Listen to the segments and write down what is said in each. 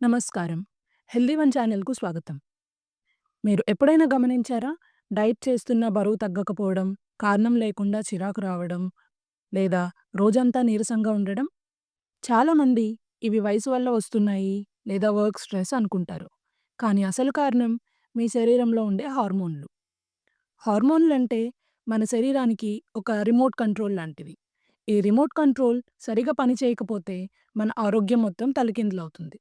నమస్కారం. Healthy one ఛానల్‌కు స్వాగతం. మీరు ఎప్పుడైనా గమనించారా? డైట్ చేస్తున్న బరువు తగ్గకపోవడం, కారణం లేకుండా చిరాకు రావడం, లేదా రోజంతా నీరసంగా ఉండడం? చాలామంది ఇవి వయసు వల్ల వస్తున్నాయి లేదా వర్క్ స్ట్రెస్ అనుకుంటారు. కానీ అసలు కారణం మీ శరీరంలో ఉండే హార్మోన్లు. హార్మోన్లంటే మన శరీరానికి ఒక రిమోట్ కంట్రోల్ లాంటివి. ఈ రిమోట్ కంట్రోల్ సరిగా పని చేయకపోతే మన ఆరోగ్యం మొత్తం తలకిందులవుతుంది.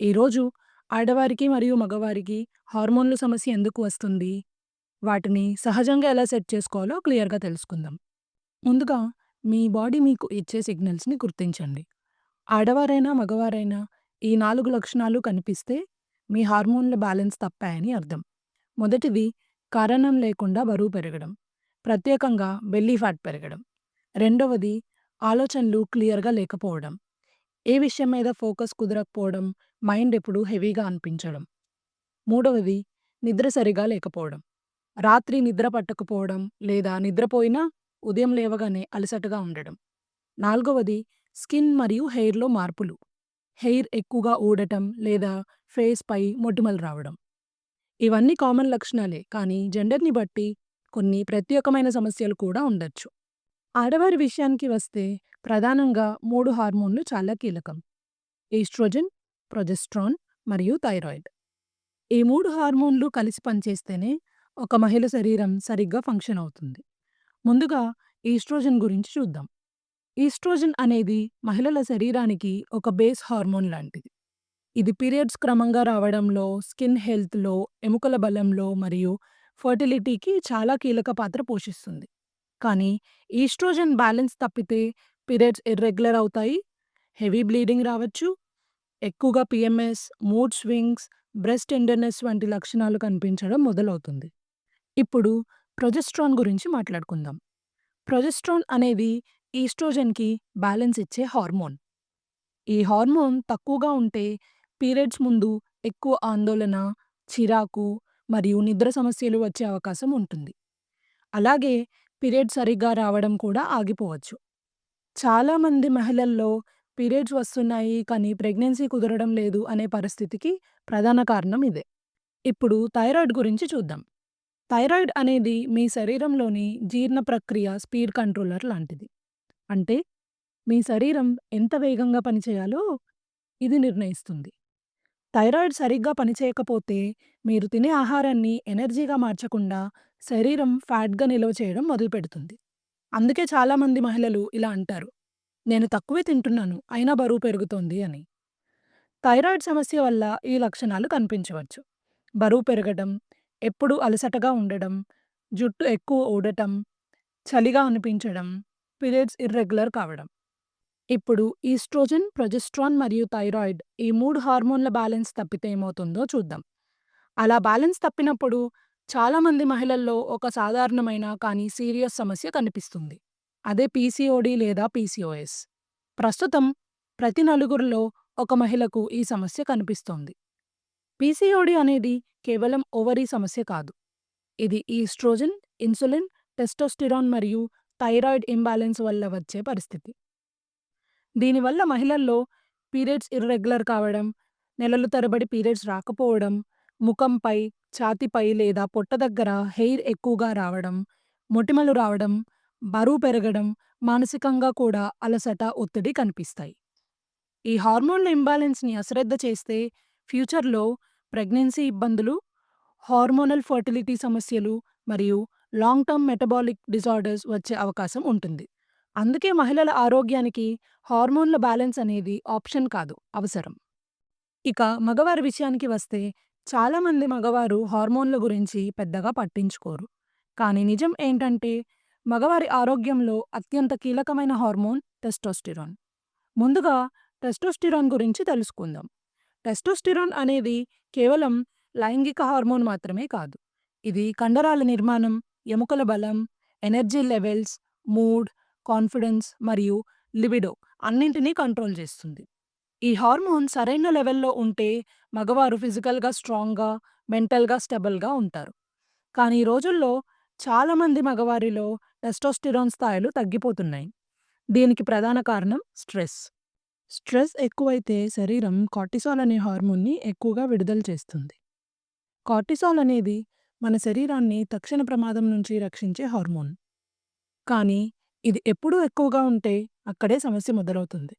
ఈరోజు ఆడవారికి మరియు మగవారికి హార్మోన్ల సమస్య ఎందుకు వస్తుంది? వాటిని సహజంగా ఎలా సెట్ చేసుకోవాలో క్లియర్‌గా తెలుసుకుందాం. ముందుగా మీ బాడీ మీకు ఇచ్చే సిగ్నల్స్‌ని గుర్తించండి. ఆడవారైనా, మగవారైనా ఈ నాలుగు లక్షణాలు కనిపిస్తే మీ హార్మోన్ల బ్యాలెన్స్ తప్పాయని అర్థం. మొదటిది కారణం లేకుండా బరువు పెరగడం. ప్రత్యేకంగా బెల్లీ ఫ్యాట్ పెరగడం. రెండవది ఆలోచనలు క్లియర్‌గా లేకపోవడం. ఏ విషయం మీద ఫోకస్ కుదరకపోవడం, మైండ్ ఎప్పుడూ హెవీగా అనిపించడం. మూడవది నిద్ర సరిగా లేకపోవడం. రాత్రి నిద్ర పట్టకపోవడం లేదా నిద్రపోయినా ఉదయం లేవగానే అలసటగా ఉండడం. నాలుగవది స్కిన్ మరియు హెయిర్‌లో మార్పులు. హెయిర్ ఎక్కువగా ఊడటం లేదా ఫేస్‌పై మొటిమలు రావడం. ఇవన్నీ కామన్ లక్షణాలే కానీ జెండర్‌ని బట్టి కొన్ని ప్రత్యేకమైన సమస్యలు కూడా ఉండొచ్చు. ఆడవారి విషయానికి వస్తే ప్రధానంగా మూడు హార్మోన్లు చాలా కీలకం. ఈస్ట్రోజన్, ప్రొజెస్ట్రాన్ మరియు థైరాయిడ్. ఈ మూడు హార్మోన్లు కలిసి పనిచేస్తేనే ఒక మహిళ శరీరం సరిగ్గా ఫంక్షన్ అవుతుంది. ముందుగా ఈస్ట్రోజన్ గురించి చూద్దాం. ఈస్ట్రోజన్ అనేది మహిళల శరీరానికి ఒక బేస్ హార్మోన్ లాంటిది. ఇది పీరియడ్స్ క్రమంగా రావడంలో, స్కిన్ హెల్త్‌లో, ఎముకల బలంలో మరియు ఫెర్టిలిటీకి చాలా కీలక పాత్ర పోషిస్తుంది. కానీ ఈస్ట్రోజన్ బ్యాలెన్స్ తప్పితే పీరియడ్స్ ఇర్రెగ్యులర్ అవుతాయి, హెవీ బ్లీడింగ్ రావచ్చు, ఎక్కువగా PMS mood swings, breast tenderness వంటి లక్షణాలు కనిపించడం మొదలవుతుంది. ఇప్పుడు ప్రొజెస్ట్రాన్ గురించి మాట్లాడుకుందాం. ప్రొజెస్ట్రాన్ అనేది ఈస్ట్రోజన్‌కి బ్యాలెన్స్ ఇచ్చే హార్మోన్. ఈ హార్మోన్ తక్కువగా ఉంటే పీరియడ్స్ ముందు ఎక్కువ ఆందోళన, చిరాకు మరియు నిద్ర సమస్యలు వచ్చే అవకాశం ఉంటుంది. అలాగే పీరియడ్ సరిగ్గా రావడం కూడా ఆగిపోవచ్చు. చాలామంది మహిళల్లో పీరియడ్స్ వస్తున్నాయి కానీ ప్రెగ్నెన్సీ కుదరడం లేదు అనే పరిస్థితికి ప్రధాన కారణం ఇదే. ఇప్పుడు థైరాయిడ్ గురించి చూద్దాం. థైరాయిడ్ అనేది మీ శరీరంలోని జీర్ణ ప్రక్రియ స్పీడ్ కంట్రోలర్ లాంటిది. అంటే మీ శరీరం ఎంత వేగంగా పనిచేయాలో ఇది నిర్ణయిస్తుంది. థైరాయిడ్ సరిగ్గా పనిచేయకపోతే మీరు తినే ఆహారాన్ని ఎనర్జీగా మార్చకుండా శరీరం ఫ్యాట్‌గా నిల్వ చేయడం మొదలుపెడుతుంది. అందుకే చాలామంది మహిళలు ఇలా అంటారు. నేను తక్కువే తింటున్నాను అయినా బరువు పెరుగుతోంది అని. థైరాయిడ్ సమస్య వల్ల ఈ లక్షణాలు కనిపించవచ్చు. బరువు పెరగడం, ఎప్పుడూ అలసటగా ఉండడం, జుట్టు ఎక్కువ ఊడటం, చలిగా అనిపించడం, పీరియడ్స్ ఇర్రెగ్యులర్ కావడం. ఇప్పుడు ఈస్ట్రోజన్, ప్రొజెస్ట్రాన్ మరియు థైరాయిడ్ ఈ మూడు హార్మోన్ల బ్యాలెన్స్ తప్పితే ఏమవుతుందో చూద్దాం. అలా బ్యాలెన్స్ తప్పినప్పుడు చాలామంది మహిళల్లో ఒక సాధారణమైన కానీ సీరియస్ సమస్య కనిపిస్తుంది. అదే పీసీఓడీ లేదా పీసీఓఎస్. ప్రస్తుతం ప్రతి నలుగురిలో ఒక మహిళకు ఈ సమస్య కనిపిస్తోంది. పీసీఓడి అనేది కేవలం ఓవరీ సమస్య కాదు. ఇది ఈస్ట్రోజన్, ఇన్సులిన్, టెస్టోస్టిరాన్ మరియు థైరాయిడ్ ఇంబాలెన్స్ వల్ల వచ్చే పరిస్థితి. దీనివల్ల మహిళల్లో పీరియడ్స్ ఇర్రెగ్యులర్ కావడం, నెలలు తరబడి పీరియడ్స్ రాకపోవడం, ముఖంపై, ఛాతీపై లేదా పొట్ట దగ్గర హెయిర్ ఎక్కువగా రావడం, మొటిమలు రావడం, బరువు పెరగడం, మానసికంగా కూడా అలసట, ఒత్తిడి కనిపిస్తాయి. ఈ హార్మోన్ల ఇంబాలెన్స్‌ని అశ్రద్ధ చేస్తే ఫ్యూచర్‌లో ప్రెగ్నెన్సీ ఇబ్బందులు, హార్మోనల్ ఫర్టిలిటీ సమస్యలు మరియు లాంగ్ టర్మ్ మెటబాలిక్ డిజార్డర్స్ వచ్చే అవకాశం ఉంటుంది. అందుకే మహిళల ఆరోగ్యానికి హార్మోన్ల బ్యాలెన్స్ అనేది ఆప్షన్ కాదు అవసరం. ఇక మగవారి విషయానికి వస్తే చాలామంది మగవారు హార్మోన్ల గురించి పెద్దగా పట్టించుకోరు. కానీ నిజం ఏంటంటే మగవారి ఆరోగ్యంలో అత్యంత కీలకమైన హార్మోన్ టెస్టోస్టిరాన్. ముందుగా టెస్టోస్టిరాన్ గురించి తెలుసుకుందాం. టెస్టోస్టిరాన్ అనేది కేవలం లైంగిక హార్మోన్ మాత్రమే కాదు. ఇది కండరాల నిర్మాణం, ఎముకల బలం, ఎనర్జీ లెవెల్స్, మూడ్, కాన్ఫిడెన్స్ మరియు లిబిడో అన్నింటినీ కంట్రోల్ చేస్తుంది. ఈ హార్మోన్ సరైన లెవెల్‌లో ఉంటే మగవారు ఫిజికల్‌గా స్ట్రాంగ్‌గా, మెంటల్‌గా స్టెబుల్‌గా ఉంటారు. కానీ ఈ రోజుల్లో చాలామంది మగవారిలో టెస్టోస్టిరాన్ స్థాయిలు తగ్గిపోతున్నాయి. దీనికి ప్రధాన కారణం స్ట్రెస్. స్ట్రెస్ ఎక్కువైతే శరీరం కార్టిసాల్ అనే హార్మోన్‌ని ఎక్కువగా విడుదల చేస్తుంది. కార్టిసాల్ అనేది మన శరీరాన్ని తక్షణ ప్రమాదం నుంచి రక్షించే హార్మోన్. కానీ ఇది ఎప్పుడూ ఎక్కువగా ఉంటే అక్కడే సమస్య మొదలవుతుంది.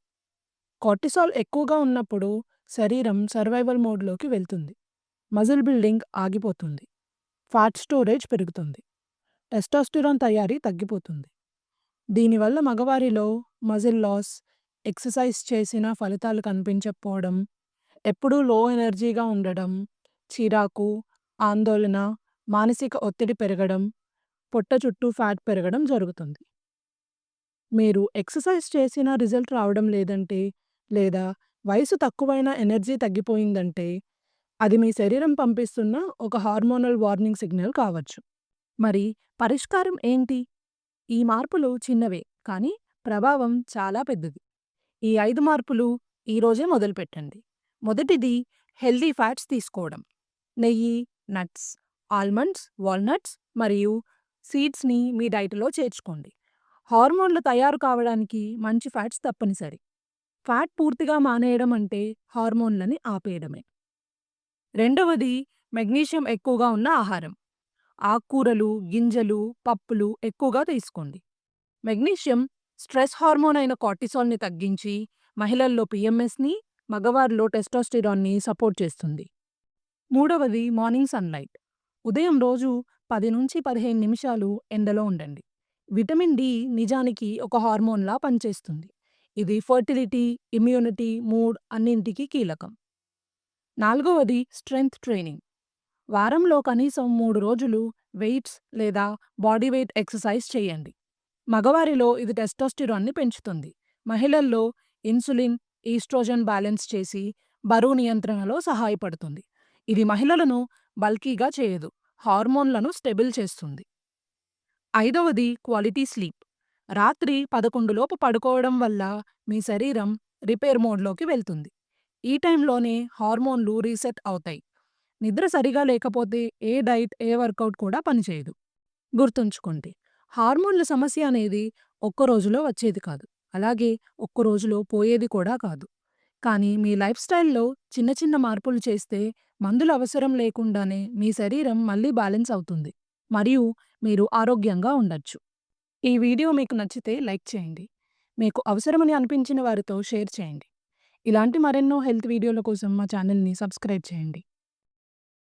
కార్టిసాల్ ఎక్కువగా ఉన్నప్పుడు శరీరం సర్వైవల్ మోడ్‌లోకి వెళ్తుంది. మజిల్ బిల్డింగ్ ఆగిపోతుంది. ఫ్యాట్ స్టోరేజ్ పెరుగుతుంది. టెస్టాస్టిరాన్ తయారీ తగ్గిపోతుంది. దీనివల్ల మగవారిలో మజిల్ లాస్, ఎక్సర్సైజ్ చేసినా ఫలితాలు కనిపించకపోవడం, ఎప్పుడూ లో ఎనర్జీగా ఉండడం, చిరాకు, ఆందోళన, మానసిక ఒత్తిడి పెరగడం, పొట్ట చుట్టూ ఫ్యాట్ పెరగడం జరుగుతుంది. మీరు ఎక్సర్సైజ్ చేసినా రిజల్ట్ రావడం లేదంటే, లేదా వయసు తక్కువైన ఎనర్జీ తగ్గిపోయిందంటే, అది మీ శరీరం పంపిస్తున్న ఒక హార్మోనల్ వార్నింగ్ సిగ్నల్ కావచ్చు. మరి పరిష్కారం ఏంటి? ఈ మార్పులు చిన్నవే కానీ ప్రభావం చాలా పెద్దది. ఈ ఐదు మార్పులు ఈరోజే మొదలుపెట్టండి. మొదటిది హెల్దీ ఫ్యాట్స్ తీసుకోవడం. నెయ్యి, నట్స్, ఆల్మండ్స్, వాల్‌నట్స్ మరియు సీడ్స్‌ని మీ డైట్‌లో చేర్చుకోండి. హార్మోన్లు తయారు కావడానికి మంచి ఫ్యాట్స్ తప్పనిసరి. ఫ్యాట్ పూర్తిగా మానేయడం అంటే హార్మోన్లని ఆపేయడమే. రెండవది మెగ్నీషియం ఎక్కువగా ఉన్న ఆహారం. ఆకుకూరలు, గింజలు, పప్పులు ఎక్కువగా తీసుకోండి. మెగ్నీషియం స్ట్రెస్ హార్మోన్ అయిన కార్టిసాల్‌ని తగ్గించి మహిళల్లో పిఎంఎస్ని మగవారిలో టెస్టోస్టిరాన్ని సపోర్ట్ చేస్తుంది. మూడవది మార్నింగ్ సన్‌లైట్. ఉదయం రోజు 10-15 నిమిషాలు ఎండలో ఉండండి. విటమిన్ డి నిజానికి ఒక హార్మోన్‌లా పనిచేస్తుంది. ఇది ఫెర్టిలిటీ, ఇమ్యూనిటీ, మూడ్ అన్నింటికీ కీలకం. నాలుగవది స్ట్రెంగ్త్ ట్రైనింగ్. వారంలో కనీసం మూడు రోజులు వెయిట్స్ లేదా బాడీ వెయిట్ ఎక్సర్సైజ్ చేయండి. మగవారిలో ఇది టెస్టోస్టిరాన్ని పెంచుతుంది. మహిళల్లో ఇన్సులిన్, ఈస్ట్రోజన్ బ్యాలెన్స్ చేసి బరువు నియంత్రణలో సహాయపడుతుంది. ఇది మహిళలను బల్కీగా చేయదు. హార్మోన్లను స్టెబిల్ చేస్తుంది. ఐదవది క్వాలిటీ స్లీప్. రాత్రి 11 లోపు పడుకోవడం వల్ల మీ శరీరం రిపేర్ మోడ్‌లోకి వెళ్తుంది. ఈ టైంలోనే హార్మోన్లు రీసెట్ అవుతాయి. నిద్ర సరిగా లేకపోతే ఏ డైట్, ఏ వర్కౌట్ కూడా పనిచేయదు. గుర్తుంచుకోండి హార్మోన్ల సమస్య అనేది ఒక్క రోజులో వచ్చేది కాదు. అలాగే ఒక్క రోజులో పోయేది కూడా కాదు. కానీ మీ లైఫ్ స్టైల్‌లో చిన్న చిన్న మార్పులు చేస్తే మందుల అవసరం లేకుండానే మీ శరీరం మళ్ళీ బ్యాలెన్స్ అవుతుంది. మరియు మీరు ఆరోగ్యంగా ఉండొచ్చు. ఈ వీడియో మీకు నచ్చితే లైక్ చేయండి. మీకు అవసరమని అనిపించిన వారితో షేర్ చేయండి. ఇలాంటి మరెన్నో హెల్త్ వీడియోల కోసం మా ఛానల్‌ని సబ్స్క్రైబ్ చేయండి.